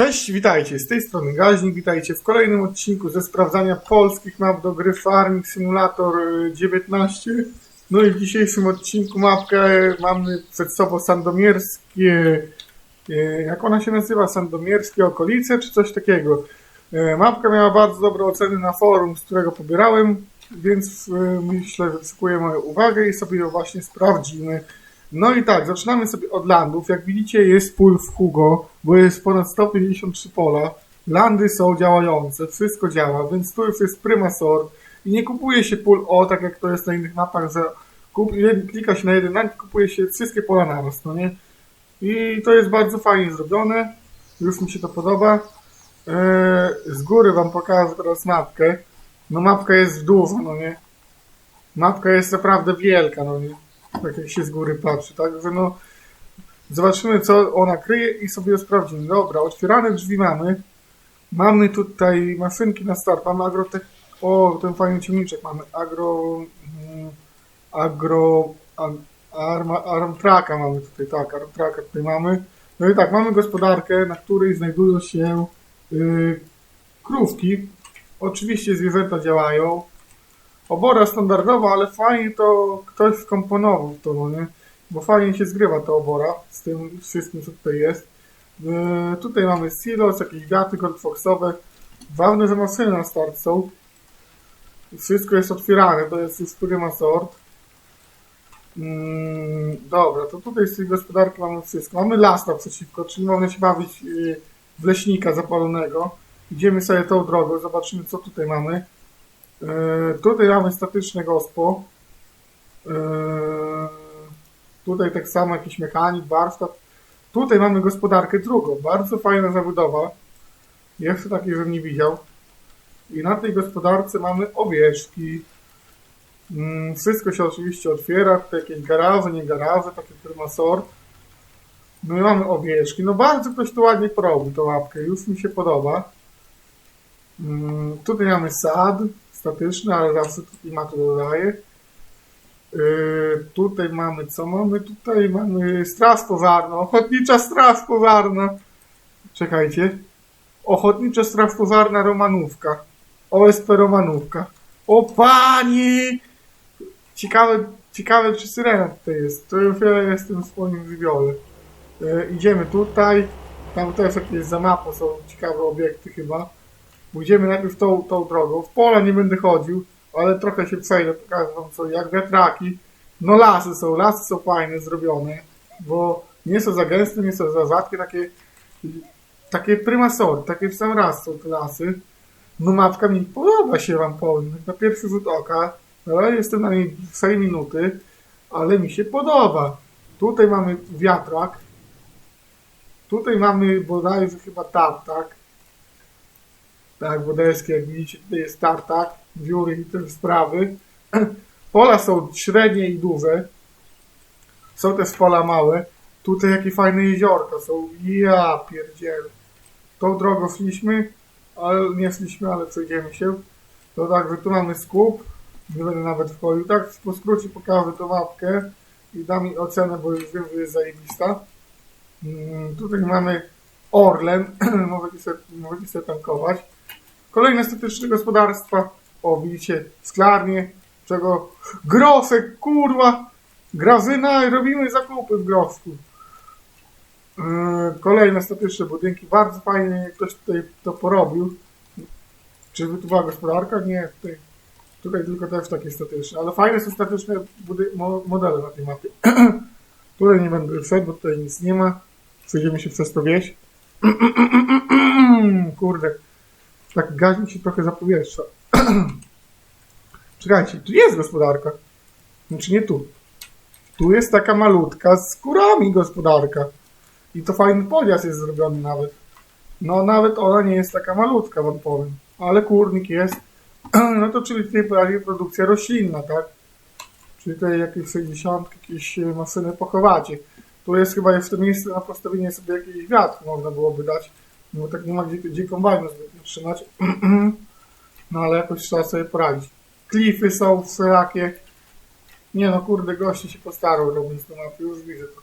Cześć, witajcie, z tej strony Gaźnik, witajcie w kolejnym odcinku ze sprawdzania polskich map do gry Farming Simulator y, 19. No i w dzisiejszym odcinku mapkę mamy przed sobą sandomierskie, y, jak ona się nazywa, sandomierskie okolice czy coś takiego. Y, Mapka miała bardzo dobre oceny na forum, z którego pobierałem, więc y, myślę, że moją uwagę i sobie ją właśnie sprawdzimy. No i tak, zaczynamy sobie od landów. Jak widzicie, jest pól w Hugo, bo jest ponad 153 pola. Landy są działające, wszystko działa, więc tu jest prima sort. I nie kupuje się pól o, tak jak to jest na innych mapach, że kup, klika się na jeden land kupuje się wszystkie pola naraz, no nie? I to jest bardzo fajnie zrobione. Już mi się to podoba. Eee, z góry wam pokażę teraz mapkę. No mapka jest duża, no nie? Mapka jest naprawdę wielka, no nie? Tak jak się z góry patrzy, także no zobaczymy co ona kryje i sobie sprawdzimy. Dobra, otwierane drzwi mamy. Mamy tutaj maszynki na start, mamy agrotech... O, ten fajny ciągniczek mamy. Agro... mm, Agro... ag- Arma, armtraka mamy tutaj, tak, armtraka tutaj mamy. No i tak, mamy gospodarkę, na której znajdują się yy, krówki. Oczywiście zwierzęta działają. Obora standardowa, ale fajnie to ktoś skomponował to, no nie? Bo fajnie się zgrywa ta obora z tym wszystkim, co tutaj jest. Yy, tutaj mamy silos, jakieś wiaty goldfoxowe. Ważne, że maszyny na start są. Wszystko jest otwierane, to jest już prima sort. Mm, dobra, to tutaj z tej gospodarki mamy wszystko. Mamy las naprzeciwko, czyli można się bawić yy, w leśnika zapalonego. Idziemy sobie tą drogą, zobaczymy co tutaj mamy. Yy, tutaj mamy statyczne gospo. Yy, tutaj tak samo jakiś mechanik, warsztat. Tutaj mamy gospodarkę drugą. Bardzo fajna zabudowa. Jeszcze takiej, żebym nie widział. I na tej gospodarce mamy owieczki. Mm, Wszystko się oczywiście otwiera. Tutaj jakieś garaże, nie garaże, takie firma sort. No i mamy owieczki. No bardzo ktoś tu ładnie porobił tą łapkę. Już mi się podoba. Mm, Tutaj mamy sad statyczny, ale zawsze tu klimatu dodaje. Yy, tutaj mamy, co mamy? Tutaj mamy straż pożarna, ochotnicza straż pożarna. Czekajcie. Ochotnicza straż pożarna Romanówka. OSP Romanówka. O panie! Ciekawe, ciekawe czy syrena tutaj jest. To już ja jestem w swoim wybiole. Yy, idziemy tutaj. Tam też jakieś za mapą są ciekawe obiekty chyba. Pójdziemy najpierw tą, tą drogą. W pole nie będę chodził, ale trochę się przejdę, pokażę wam co, jak wiatraki. No lasy są, lasy są fajne, zrobione, bo nie są za gęste, nie są za rzadkie, takie, takie prima sort, takie w sam raz są te lasy. No mapka mi podoba się wam powiem, na pierwszy rzut oka, ale jestem na niej 4 minuty, ale mi się podoba. Tutaj mamy wiatrak, tutaj mamy bodajże chyba tartak, tak, Wodelskie, jak widzicie, tutaj jest tartak, wióry i te sprawy. Pola są średnie i duże. Są też pola małe. Tutaj jakie fajne jeziorka są. Ja pierdzielę. Tą drogą szliśmy, ale nie szliśmy, ale przejdziemy się. To także tu mamy skup. Nie będę nawet wchodził. Tak po skrócie pokażę tą mapkę i dam mi ocenę, bo już wiem, że jest zajebista. Mm, Tutaj mamy Orlen. możecie, sobie, możecie sobie tankować. Kolejne statyczne gospodarstwa. O, widzicie, szklarnie, czego groszek, kurwa, grażyna i robimy zakupy w groszku. Yy, Kolejne statyczne budynki, bardzo fajnie ktoś tutaj to porobił. Czy tu była gospodarka? Nie, tutaj, tutaj tylko też takie statyczne, ale fajne są statyczne mo- modele na tej mapie. tutaj nie będę szedł, bo tutaj nic nie ma. Przejdziemy się przez to wieś. Kurde, tak gaźnik się trochę zapowietrza. Czekajcie, tu jest gospodarka. Znaczy nie tu. Tu jest taka malutka z kurami gospodarka. I to fajny podjazd jest zrobiony nawet. No nawet ona nie jest taka malutka, wam powiem. Ale kurnik jest. No to czyli tutaj prawie produkcja roślinna, tak? Czyli tutaj jakieś 60, jakieś maszyny pochowacie. Tu jest chyba jeszcze miejsce na postawienie sobie jakichś wiatr można byłoby dać. No bo tak nie ma gdzie, gdzie kombajnu zbytnio trzymać. No ale jakoś trzeba sobie poradzić. Klify są wszelakie. Nie no, kurde, goście się postarał robiąc to mapę, już widzę to.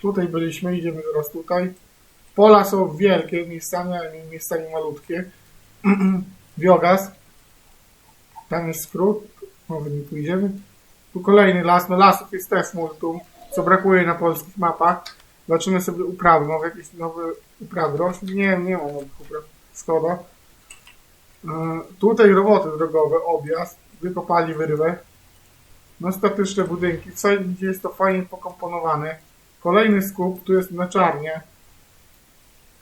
Tutaj byliśmy, idziemy teraz tutaj. Pola są wielkie miejscami, ale miejscami malutkie. Biogas. Tam jest skrót. Może nie pójdziemy. Tu kolejny las. No lasów jest też multum, co brakuje na polskich mapach. Zobaczymy sobie uprawy. Może jakieś nowe uprawy roślin? Nie, nie ma nowych upraw. Szkoda. Yy, Tutaj roboty drogowe, objazd. Wykopali wyrwę. No statyczne budynki. Wszędzie jest to fajnie pokomponowane. Kolejny skup. Tu jest mleczarnia.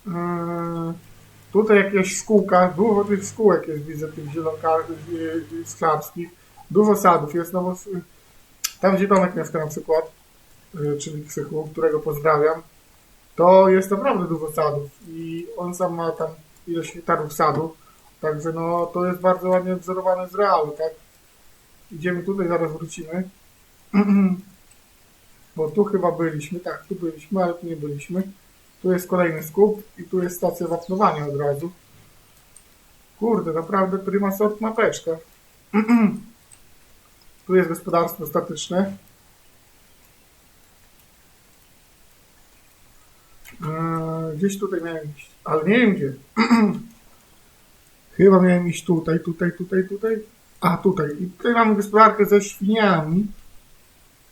Yy, Tutaj jakieś szkółka, dużo tych szkółek jest, widzę, tych zielonkar-sklarskich. Dużo sadów jest, no bo tam gdzie Tomek mieszka na przykład, czyli Krzychu, którego pozdrawiam, to jest naprawdę dużo sadów i on sam ma tam ileś hektarów sadu, także no to jest bardzo ładnie wzorowane z realu, tak? Idziemy tutaj, zaraz wrócimy. Bo tu chyba byliśmy, tak, tu byliśmy, ale tu nie byliśmy. Tu jest kolejny skup i tu jest stacja wapnowania od razu. Kurde, naprawdę prima sort mapeczka. tu jest gospodarstwo statyczne. Gdzieś tutaj miałem iść, ale nie wiem gdzie. Chyba miałem iść tutaj, tutaj, tutaj, tutaj. A, tutaj. I tutaj mamy gospodarkę ze świniami.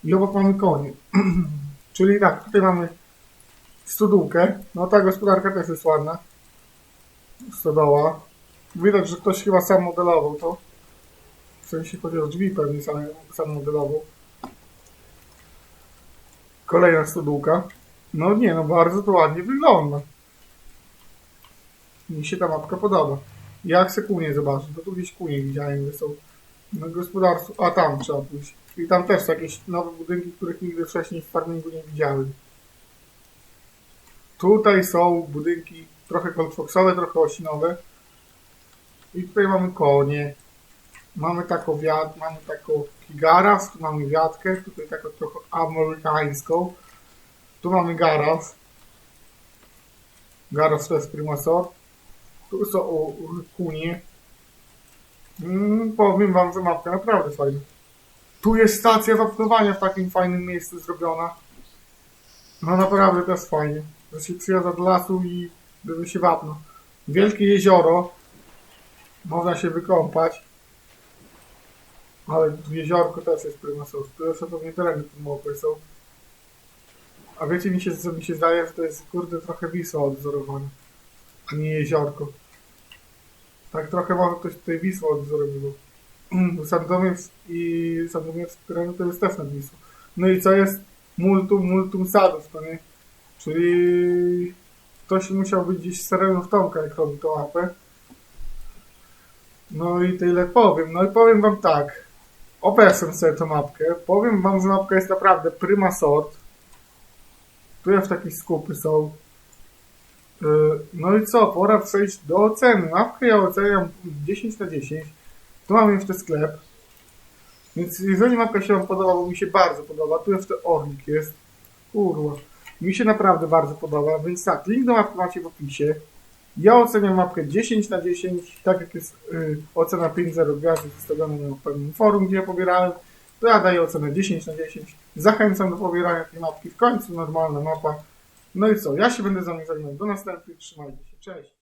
I obok mamy konie. Czyli tak, tutaj mamy studółkę. No ta gospodarka też jest ładna. Stodoła. Widać, że ktoś chyba sam modelował to. W sensie chodzi o drzwi pewnie sam, sam modelował. Kolejna studółka. No nie, no bardzo to ładnie wygląda. Mi się ta mapka podoba. Jak se kunie zobaczę, to tu gdzieś kunie widziałem, że są na gospodarstwo. A tam trzeba pójść. I tam też są jakieś nowe budynki, których nigdy wcześniej w farmingu nie widziałem. Tutaj są budynki trochę kolfoxowe, trochę osinowe. I tutaj mamy konie. Mamy taką wiat, mamy taką garaż, tu mamy wiatkę, tutaj taką trochę amerykańską. Tu mamy garaż. Garaż to jest primasor. Tu są kunie. Mm, powiem wam, że mapka naprawdę fajna. Tu jest stacja wapnowania w takim fajnym miejscu zrobiona. No naprawdę też fajnie. Że się przyjeżdża do lasu i bierze się wapno. Wielkie jezioro. Można się wykąpać. Ale jeziorko też jest prymasor. Tu jeszcze pewnie tereny podmokowe są. A wiecie mi się, co mi się zdaje, że to jest kurde trochę Wisła odwzorowane. A nie jeziorko. Tak trochę może ktoś tutaj Wisła odwzorowywał. Sandomierz i Sandomierz terenu to jest też nad Wisłą. No i co jest? Multum, multum sadów, to nie? Czyli ktoś musiał być gdzieś z terenów Tomka, jak robi tą mapę. No i tyle powiem. No i powiem wam tak. Opeszę sobie tę mapkę. Powiem wam, że mapka jest naprawdę prima sort. Tu już takie skupy są. Yy, No i co? Pora przejść do oceny. Mapkę ja oceniam 10 na 10. Tu mamy jeszcze sklep. Więc jeżeli mapka się wam podoba, bo mi się bardzo podoba, tu jeszcze orlik jest. Kurwa. Mi się naprawdę bardzo podoba, więc tak, link do mapki macie w opisie. Ja oceniam mapkę 10 na 10, tak jak jest y, ocena 5.0 gwiazdek wystawiona na pewnym forum, gdzie ja pobierałem, ja daję ocenę 10 na 10. Zachęcam do pobierania tej mapki, w końcu normalna mapa. No i co, ja się będę z wami żegnał. Do następnych, trzymajcie się, cześć.